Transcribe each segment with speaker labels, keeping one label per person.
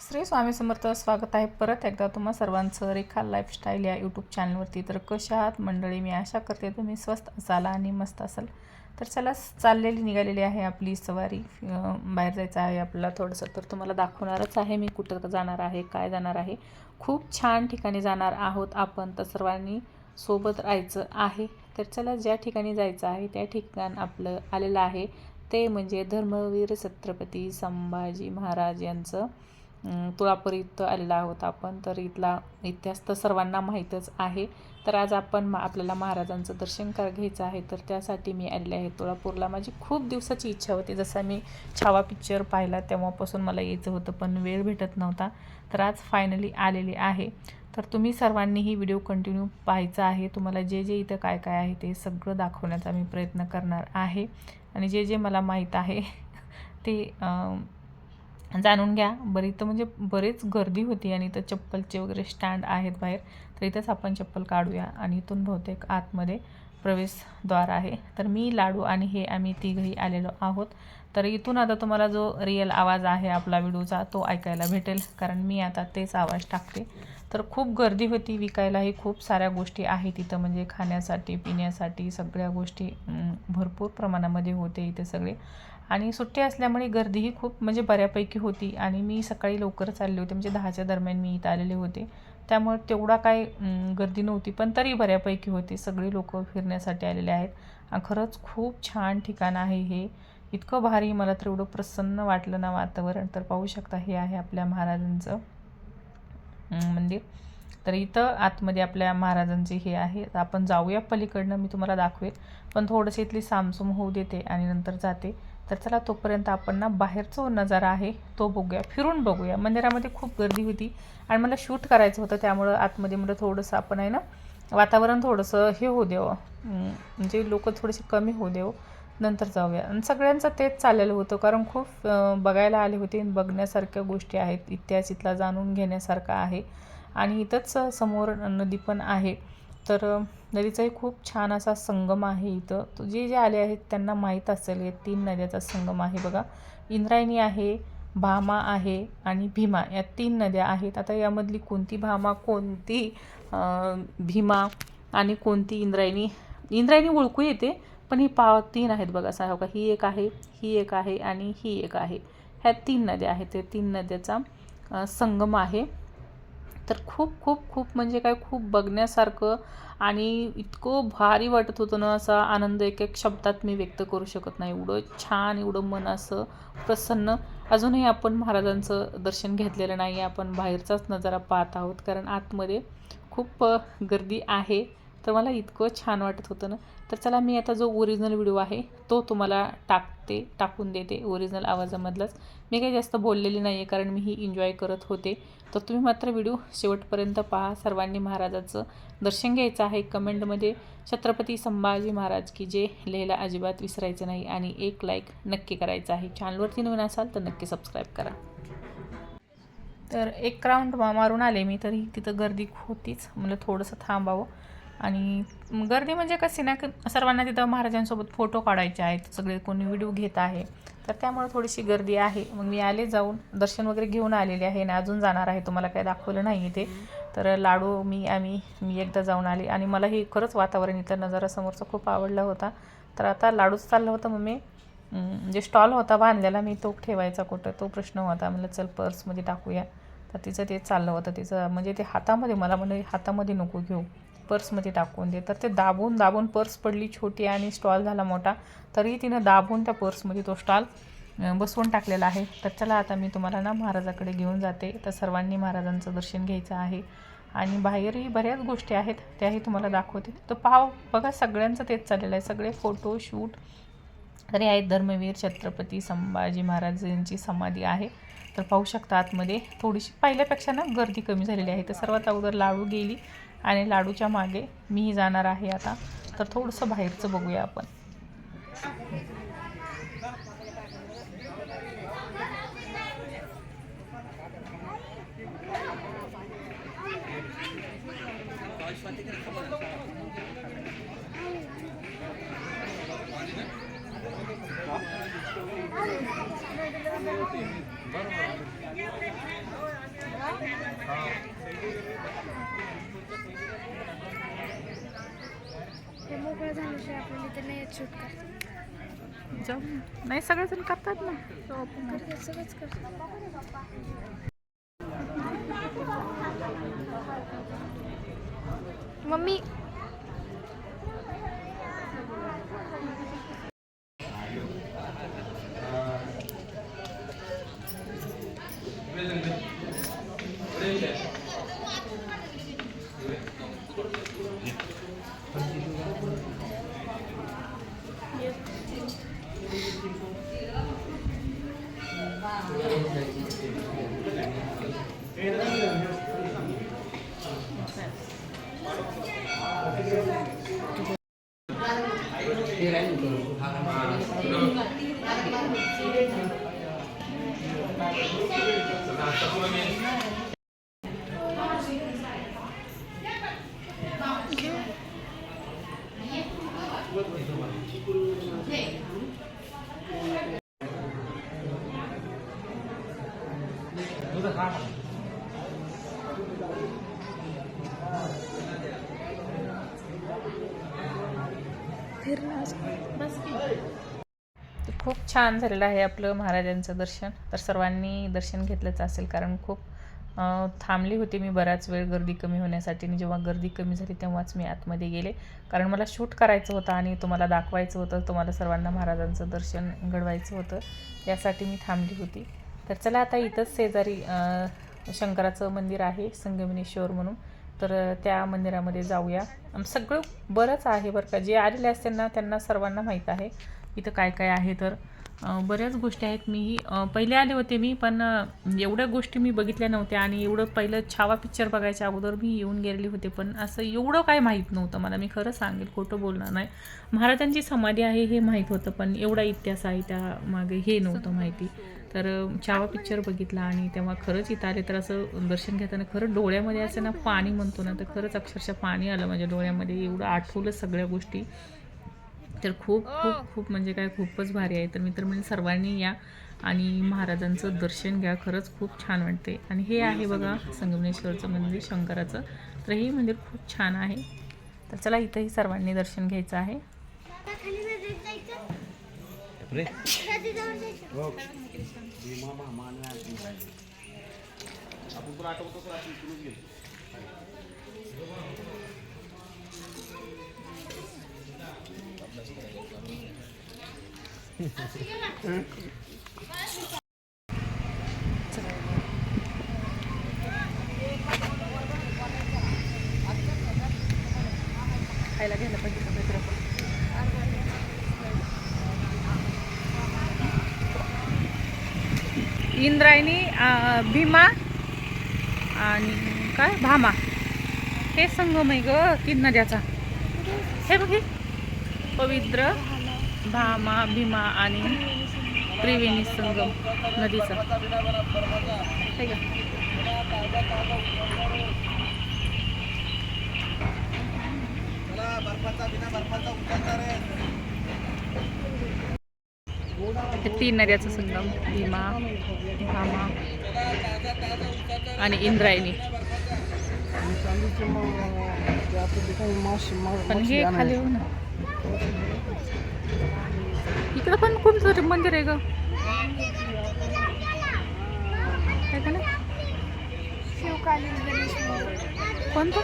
Speaker 1: श्री स्वामी समर्थ स्वागत आहे परत एकदा तुम्हा सर्वांचं रेखा लाईफस्टाईल या यूट्यूब चॅनलवरती तर कशा आहात मंडळी? मी आशा करते तुम्ही स्वस्त असाल आणि मस्त असाल. तर चला चाललेली निघालेली आहे आपली सवारी. बाहेर जायचं आहे आपल्याला थोडंसं. तर तुम्हाला दाखवणारच आहे मी कुठं जाणार आहे काय जाणार आहे. खूप छान ठिकाणी जाणार आहोत आपण. तर सर्वांनी सोबत राहायचं आहे. तर चला ज्या ठिकाणी जायचं आहे त्या ठिकाण आपलं आलेलं आहे. ते म्हणजे धर्मवीर छत्रपती संभाजी महाराज यांचं तुळापुरीत तुळापूर इथं आलेला आहोत आपण. तर इथला इतिहास तर सर्वांना माहीतच आहे. तर आज आपण मा आपल्याला महाराजांचं दर्शन कर घ्यायचं आहे. तर त्यासाठी मी आलेले आहे तुळापूरला. माझी खूप दिवसाची इच्छा होती. जसा मी छावा पिक्चर पाहिला तेव्हापासून मला यायचं होतं पण वेळ भेटत नव्हता. तर आज फायनली आलेली आहे. तर तुम्ही सर्वांनी ही व्हिडिओ कंटिन्यू पाहायचा आहे. तुम्हाला जे जे इथं काय काय आहे ते सगळं दाखवण्याचा मी प्रयत्न करणार आहे. आणि जे जे मला माहीत आहे ते जाणून घ्या. बरं इथं म्हणजे बरेच गर्दी होती आणि इथं चप्पलचे वगैरे स्टँड आहेत बाहेर. तर इथंच आपण चप्पल काढूया आणि इथून बहुतेक आतमध्ये प्रवेशद्वार आहे. तर मी लाडू आणि हे आम्ही तिघही आलेलो आहोत. तर इथून आता तुम्हाला जो रिअल आवाज आहे आपला व्हिडिओचा तो ऐकायला भेटेल. कारण मी आता तेच आवाज टाकते. तर खूप गर्दी होती विकायलाही खूप साऱ्या गोष्टी आहेत इथं. म्हणजे खाण्यासाठी पिण्यासाठी सगळ्या गोष्टी भरपूर प्रमाणामध्ये होते इथे सगळे. आणि सुट्टी असल्यामुळे गर्दीही खूप म्हणजे बऱ्यापैकी होती आणि मी सकाळी लवकर चालले होते. म्हणजे दहाच्या दरम्यान मी इथं आलेले होते. त्यामुळे तेवढा काय गर्दी नव्हती. पण तरी बऱ्यापैकी होती. सगळी लोक फिरण्यासाठी आलेले आहेत. खरंच खूप छान ठिकाण आहे हे. इतकं भारी मला तर एवढं प्रसन्न वाटलं ना वातावरण. तर पाहू शकता हे आहे आपल्या महाराजांचं मंदिर. तर इथं आतमध्ये आपल्या महाराजांचे हे आहे. आपण जाऊया पलीकडनं मी तुम्हाला दाखवेल. पण थोडंसं इथली सामसूम होऊ देते आणि नंतर जाते. तर चला तोपर्यंत आपण ना बाहेरचा नजारा आहे तो बघूया. फिरून बघूया. मंदिरामध्ये खूप गर्दी होती आणि मला शूट करायचं होतं त्यामुळं आतमध्ये मला थोडंसं आपण आहे ना वातावरण थोडंसं हे होऊ द्यावं. म्हणजे लोक थोडेसे कमी होऊ देव नंतर जाऊया. आणि सगळ्यांचं तेच चाललेलं होतं कारण खूप बघायला आले होते आणि बघण्यासारख्या गोष्टी आहेत. इतिहास इथला जाणून घेण्यासारखा आहे. आणि इथंच समोर नदी पण आहे. तर नदीचाही खूप छान असा संगम आहे इथं. तो जे जे आले आहेत त्यांना माहीत असेल या तीन नद्याचा संगम आहे बघा. इंद्रायणी आहे भामा आहे आणि भीमा. या तीन नद्या आहेत. आता यामधली कोणती भामा कोणती भीमा आणि कोणती इंद्रायणी? इंद्रायणी ओळखू येते पण ही पाव तीन आहेत बघा. साहेब का ही एक आहे ही एक आहे आणि ही एक आहे. ह्या तीन नद्या आहेत. ते तीन नद्याचा संगम आहे. तर खूप खूप खूप म्हणजे काय खूप बघण्यासारखं आणि इतकं भारी वाटत होतं ना असा आनंद एक एक शब्दात मी व्यक्त करू शकत नाही. एवढं छान एवढं मन असं प्रसन्न. अजूनही आपण महाराजांचं दर्शन घेतलेलं नाही आपण बाहेरचाच नजारा पाहत आहोत. कारण आतमध्ये खूप गर्दी आहे. तर मला इतकं छान वाटत होतं ना. तर चला मी आता जो ओरिजिनल व्हिडिओ आहे तो तुम्हाला टाकते टाकून देते. ओरिजिनल आवाजामधलाच. मी काही जास्त बोललेली नाही आहे कारण मी ही एन्जॉय करत होते. तर तुम्ही मात्र व्हिडिओ शेवटपर्यंत पहा. सर्वांनी महाराजाचं दर्शन घ्यायचं आहे. कमेंटमध्ये छत्रपती संभाजी महाराज की जे लिहायला अजिबात विसरायचं नाही आणि एक लाईक नक्की करायचं आहे. चॅनलवरती नवीन असाल तर नक्की सबस्क्राईब करा. तर एक राऊंड मारून आले मी तरी तिथं गर्दी होतीच. म्हणलं थोडंसं थांबावं. आणि गर्दी म्हणजे कशी ना सर्वांना तिथं महाराजांसोबत फोटो काढायचे आहेत. सगळे कोणी व्हिडिओ घेत आहे. तर त्यामुळे थोडीशी गर्दी आहे. मग मी आले जाऊन दर्शन वगैरे घेऊन आलेले आहे आणि अजून जाणार आहे. तुम्हाला काही दाखवलं नाही इथे. तर लाडू मी आम्ही मी एकदा जाऊन आले. आणि मला हे खरंच वातावरण इथं नजारा समोरचा खूप आवडला होता. तर आता लाडूच चाललं होतं मग मी म्हणजे जे स्टॉल होता बांधलेला. मी तो ठेवायचा कुठं? तो प्रश्न होता. म्हणलं चल पर्समध्ये टाकूया. तर तिचं ते चाललं होतं. तिचं म्हणजे ते हातामध्ये मला म्हणजे हातामध्ये नको घेऊ. पर्समध्ये टाकून दे. तर ते दाबून दाबून पर्स पडली छोटी आणि स्टॉल झाला मोठा तरीही तिनं दाबून त्या पर्समध्ये तो स्टॉल बसवून टाकलेला आहे. तर चला आता मी तुम्हाला ना महाराजाकडे घेऊन जाते. तर सर्वांनी महाराजांचं दर्शन घ्यायचं आहे. आणि बाहेरही बऱ्याच गोष्टी आहेत त्याही तुम्हाला दाखवते. तर पाव बघा सगळ्यांचं तेच चाललेलं आहे. सगळे फोटो शूट तरी आहेत धर्मवीर छत्रपती संभाजी महाराज यांची समाधी आहे. तर पाहू शकता आतमध्ये थोडीशी पहिल्यापेक्षा ना गर्दी कमी झालेली आहे. तर सर्वात अगोदर लाडू गेली. आणि लाडूच्या मागे मीही जाणार आहे आता. तर थोडंसं बाहेरचं बघूया आपण.
Speaker 2: आपल्याला इथे नाही शूट करतात
Speaker 1: जाऊ ना. नाही सगळेजण करतात ना. तो आपण
Speaker 2: करतात सगळंच करतात मम्मी
Speaker 1: तर खूप छान झालेलं आहे आपलं महाराजांचं दर्शन. तर सर्वांनी दर्शन घेतलंच असेल कारण खूप थांबली होती मी बराच वेळ गर्दी कमी होण्यासाठी. आणि जेव्हा गर्दी कमी झाली तेव्हाच मी आतमध्ये गेले. कारण मला शूट करायचं होतं आणि तुम्हाला दाखवायचं होतं. तुम्हाला सर्वांना महाराजांचं दर्शन घडवायचं होतं. यासाठी मी थांबली होती. तर चला आता इथंच शेजारी शंकराचं मंदिर आहे संगमनेश्वर म्हणून. तर त्या मंदिरामध्ये जाऊया. सगळं बरंच आहे बरं का. जे आलेले आहेत ना त्यांना सर्वांना माहीत आहे इथं काय काय आहे तर. बऱ्याच गोष्टी आहेत. मीही पहिले आले होते मी पण एवढ्या गोष्टी मी बघितल्या नव्हत्या आणि एवढं पहिलं छावा पिक्चर बघायच्या अगोदर मी येऊन गेलेले होते पण असं एवढं काय माहीत नव्हतं मला. मी खरं सांगेल खोटं बोलणार नाही. महाराजांची समाधी आहे हे माहीत होतं पण एवढा इतिहास आहे त्या मागे हे नव्हतं माहिती. तर छावा पिक्चर बघितला आणि तेव्हा खरंच इथं आले तर असं दर्शन घेताना खरं डोळ्यामध्ये असं ना पाणी म्हणतो ना तर खरंच अक्षरशः पाणी आलं माझ्या डोळ्यामध्ये. एवढं आठवलं सगळ्या गोष्टी. तर खूप खूप खूप म्हणजे काय खूपच भारी आहे. तर मी तर म्हणजे सर्वांनी या आणि महाराजांचं दर्शन घ्या. खरंच खूप छान वाटते आणि हे आहे बघा संगमनेश्वरचं मंदिर शंकराचं. तर हे मंदिर खूप छान आहे. तर चला इथंही सर्वांनी दर्शन घ्यायचं आहे. खायला घ्यायला पाहिजे का इंद्रायणी भीमा आणि काय? भामा. हे संगम आहे ग तीन नद्याचा हे बघ पवित्र भामा भीमा आणि त्रिवेणी संगम नदीचा. हे का हे तीन नद्याचा संगम भीमा भामा आणि इंद्रायणी. पण हे खाली हो ना. इकडं पण खूप सारे मंदिर आहे ग. आहे का
Speaker 2: शिवकालीन गणेश.
Speaker 1: कोणतं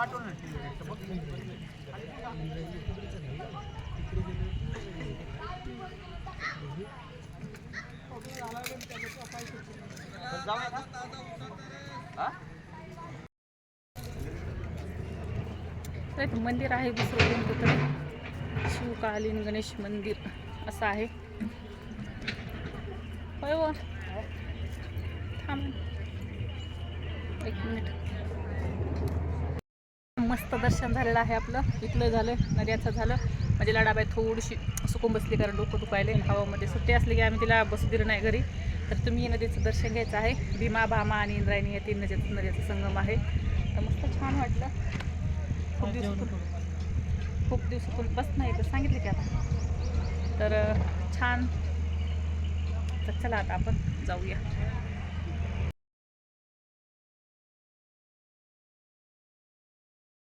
Speaker 1: तर मंदिर आहे दुसरं कोणतं तरी. शिवकालीन गणेश मंदिर असं आहे. होय थांब. एक मिनिट. मस्त दर्शन झालेलं आहे आपलं. इथलं झालं नद्याचं झालं. म्हणजे लाडाबाई थोडीशी सुकून बसली कारण डोकं दुखायले. हवामध्ये सुट्टी असली की आम्ही तिला बसू दिलं नाही घरी. तर तुम्ही नदीचं दर्शन घ्यायचं आहे. भीमा भामा आणि इंद्रायणी या तीन नद्याचं नद्याचं संगम आहे. तर मस्त छान वाटलं. खूप दिवसातून खूप दिवसातून बस नाही तर सांगितलं की आता. तर छान. तर चला आता आपण जाऊया.